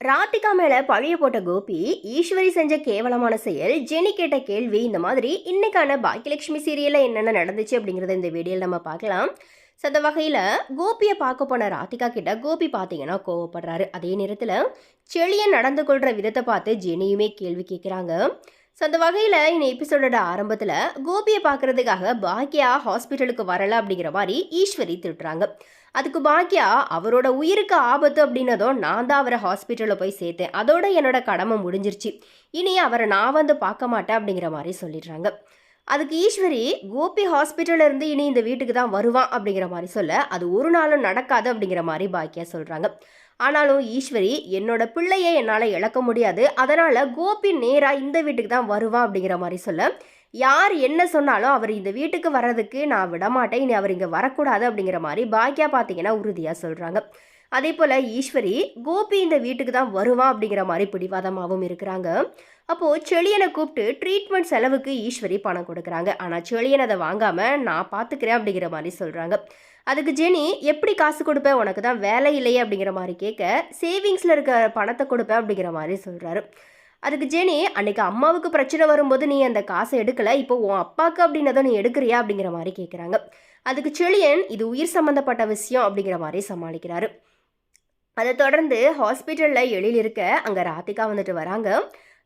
ராதிகா மேல பழிய போட்ட கோபி ஈஸ்வரி செஞ்ச கேவலமான செயல் ஜெனி கேட்ட கேள்வி இந்த மாதிரி இன்னைக்கான பாக்கியலட்சுமி சீரியல்ல என்னென்ன நடந்துச்சு அப்படிங்கறத இந்த வீடியோல நம்ம பார்க்கலாம். ஸோ அந்த வகையில் கோபியை பார்க்க போன ராதிகா கிட்ட கோபி பார்த்தீங்கன்னா கோவப்படுறாரு. அதே நேரத்தில் செளியை நடந்து கொள்கிற விதத்தை பார்த்து ஜெனியுமே கேள்வி கேட்குறாங்க ஸோ அந்த வகையில் இந்த எபிசோடோட ஆரம்பத்தில் கோபியை பார்க்கறதுக்காக பாக்கியா ஹாஸ்பிட்டலுக்கு வரல அப்படிங்கிற மாதிரி ஈஸ்வரி திட்டுறாங்க. அதுக்கு பாக்கியா அவரோட உயிருக்கு ஆபத்து அப்படின்னதும் நான் தான் அவரை ஹாஸ்பிட்டலில் போய் சேர்த்தேன். அதோட என்னோட கடமை முடிஞ்சிருச்சு. இனி அவரை நான் வந்து பார்க்க மாட்டேன் அப்படிங்கிற மாதிரி சொல்லிடுறாங்க. அதுக்கு ஈஸ்வரி கோபி ஹாஸ்பிட்டல்ல இருந்து இனி இந்த வீட்டுக்கு தான் வருவான் அப்படிங்கிற மாதிரி சொல்ல அது ஒரு நாளும் நடக்காது அப்படிங்கிற மாதிரி பாக்கியா சொல்கிறாங்க ஆனாலும் ஈஸ்வரி என்னோட பிள்ளையை என்னால் இழக்க முடியாது அதனால் கோபி நேராக இந்த வீட்டுக்கு தான் வருவான் அப்படிங்கிற மாதிரி சொல்ல யார் என்ன சொன்னாலும் அவர் இந்த வீட்டுக்கு வர்றதுக்கு நான் விடமாட்டேன் இனி அவர் இங்கே வரக்கூடாது அப்படிங்கிற மாதிரி பாக்கியா பார்த்தீங்கன்னா உறுதியாக சொல்கிறாங்க அதே போல் ஈஸ்வரி கோபி இந்த வீட்டுக்கு தான் வருவான் அப்படிங்கிற மாதிரி பிடிவாதமாகவும் இருக்கிறாங்க. அப்போது செளியனை கூப்பிட்டு ட்ரீட்மெண்ட் செலவுக்கு ஈஸ்வரி பணம் கொடுக்குறாங்க. ஆனால் செளியனை அதை வாங்காமல் நான் பார்த்துக்கிறேன் அப்படிங்கிற மாதிரி சொல்கிறாங்க அதுக்கு ஜெனி எப்படி காசு கொடுப்பேன்? உனக்கு தான் வேலை இல்லையே அப்படிங்கிற மாதிரி கேட்க சேவிங்ஸில் இருக்க பணத்தை கொடுப்பேன் அப்படிங்கிற மாதிரி சொல்கிறாரு அதுக்கு ஜெனி அன்னைக்கு அம்மாவுக்கு பிரச்சனை வரும்போது நீ அந்த காசை எடுக்கலை. இப்போ உன் அப்பாவுக்கு அப்படின்னதும் நீ எடுக்கிறியா? அப்படிங்கிற மாதிரி கேட்குறாங்க அதுக்கு செழியன் இது உயிர் சம்மந்தப்பட்ட விஷயம் அப்படிங்கிற மாதிரி சமாளிக்கிறாரு. அதை தொடர்ந்து ஹாஸ்பிட்டலில் எழில் இருக்க அங்கே ராதிகா வந்துட்டு வராங்க.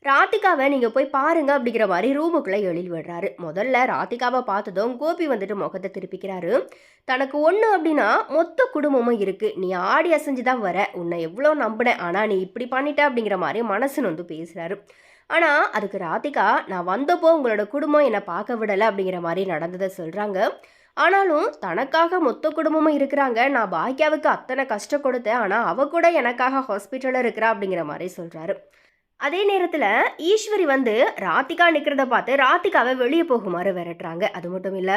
ராதிகாவை நீங்கள் போய் பாருங்க அப்படிங்கிற மாதிரி ரூமுக்குள்ளே எழில் விடுறாரு. முதல்ல ராதிகாவை பார்த்ததும் கோபி வந்துட்டு முகத்தை திருப்பிக்கிறாரு. தனக்கு ஒன்று அப்படின்னா மொத்த குடும்பமும் இருக்குது நீ ஆடி அசைஞ்சு தான் வர. உன்னை எவ்வளோ நம்பினேன். ஆனால் நீ இப்படி பண்ணிட்ட அப்படிங்கிற மாதிரி மனசு வந்து பேசுகிறாரு ஆனால் அதுக்கு ராதிகா நான் வந்தப்போ உங்களோட குடும்பம் என்னை பார்க்க விடலை அப்படிங்கிற மாதிரி நடந்ததை சொல்கிறாங்க ஆனாலும் தனக்காக மொத்த குடும்பமும் இருக்கிறாங்க. நான் பாக்யாவுக்கு அத்தனை கஷ்டம் கொடுத்தேன். ஆனால் அவ கூட எனக்காக ஹாஸ்பிட்டலில் இருக்கிறா அப்படிங்கிற மாதிரி சொல்கிறாரு அதே நேரத்தில் ஈஸ்வரி வந்து ராத்திகா நிற்கிறத பார்த்து ராத்திகாவை வெளியே போகுமாறு விரட்டுறாங்க. அது மட்டும் இல்லை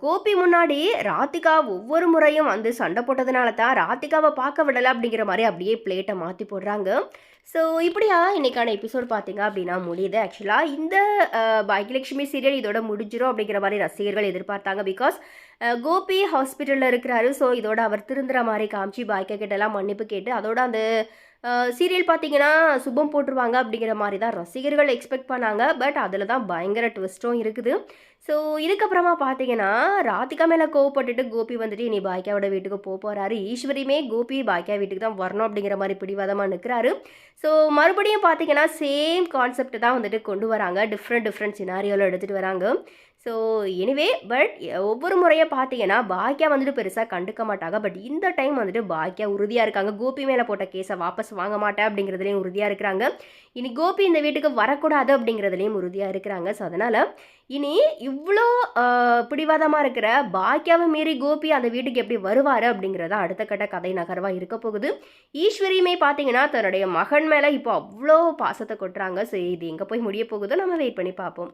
கோபி முன்னாடி ராதிகா ஒவ்வொரு முறையும் வந்து சண்டை போட்டதுனால தான் ராதிகாவை பார்க்க விடலை அப்படிங்கிற மாதிரி அப்படியே பிளேட்டை மாற்றி போடுறாங்க. ஸோ இப்படியா இன்றைக்கான எபிசோட் பார்த்தீங்க அப்படின்னா முடியுது. ஆக்சுவலாக இந்த பாக்கியலட்சுமி சீரியல் இதோட முடிஞ்சிடும் அப்படிங்கிற மாதிரி ரசிகர்கள் எதிர்பார்த்தாங்க பிகாஸ் கோபி ஹாஸ்பிட்டலில் இருக்கிறாரு. ஸோ இதோட அவர் திருந்துற மாதிரி காமிச்சு பாய்க்க கிட்டலாம் மன்னிப்பு கேட்டு அதோட அந்த சீரியல் பார்த்தீங்கன்னா சுபம் போட்டுருவாங்க அப்படிங்கிற மாதிரி தான் ரசிகர்கள் எக்ஸ்பெக்ட் பண்ணாங்க. பட் அதில் தான் பயங்கர ட்விஸ்ட்டும் இருக்குது. ஸோ இதுக்கப்புறமா பார்த்தீங்கன்னா ராதிகா மேலே கோவப்பட்டுட்டு கோபி வந்துட்டு இனி பாக்கியாவோட வீட்டுக்கு போக போகிறாரு ஈஸ்வரியுமே கோபி பாக்கியா வீட்டுக்கு தான் வரணும் அப்படிங்கிற மாதிரி பிடிவாதமாக நிற்கிறாரு ஸோ மறுபடியும் பார்த்தீங்கன்னா சேம் கான்செப்ட் தான் வந்துட்டு கொண்டு வராங்க. டிஃப்ரெண்ட் டிஃப்ரெண்ட் சினாரியோவில் எடுத்துகிட்டு வராங்க. ஸோ எனிவே பட் ஒவ்வொரு முறையாக பார்த்தீங்கன்னா பாக்கியா வந்துட்டு பெருசாக கண்டுக்க மாட்டாங்க. பட் இந்த டைம் வந்துட்டு பாக்கியா உறுதியாக இருக்காங்க. கோபி மேலே போட்ட கேஸை வாபஸ் வாங்க மாட்டேன் அப்படிங்கிறதுலையும் உறுதியாக இருக்கிறாங்க. இனி கோபி இந்த வீட்டுக்கு வரக்கூடாது அப்படிங்கிறதுலையும் உறுதியாக இருக்கிறாங்க. ஸோ அதனால் இனி இவ்வளோ பிடிவாதமாக இருக்கிற பாக்கியாவை மீறி கோபி அந்த வீட்டுக்கு எப்படி வருவார் அப்படிங்கிறத அடுத்த கட்ட கதை நகர்வாக இருக்க போகுது. ஈஸ்வரியுமே பார்த்தீங்கன்னா தன்னுடைய மகன் மேலே இப்போ அவ்வளோ பாசத்தை கொட்டுறாங்க. ஸோ இது எங்கே போய் முடிய போகுதோ நம்ம வெயிட் பண்ணி பார்ப்போம்.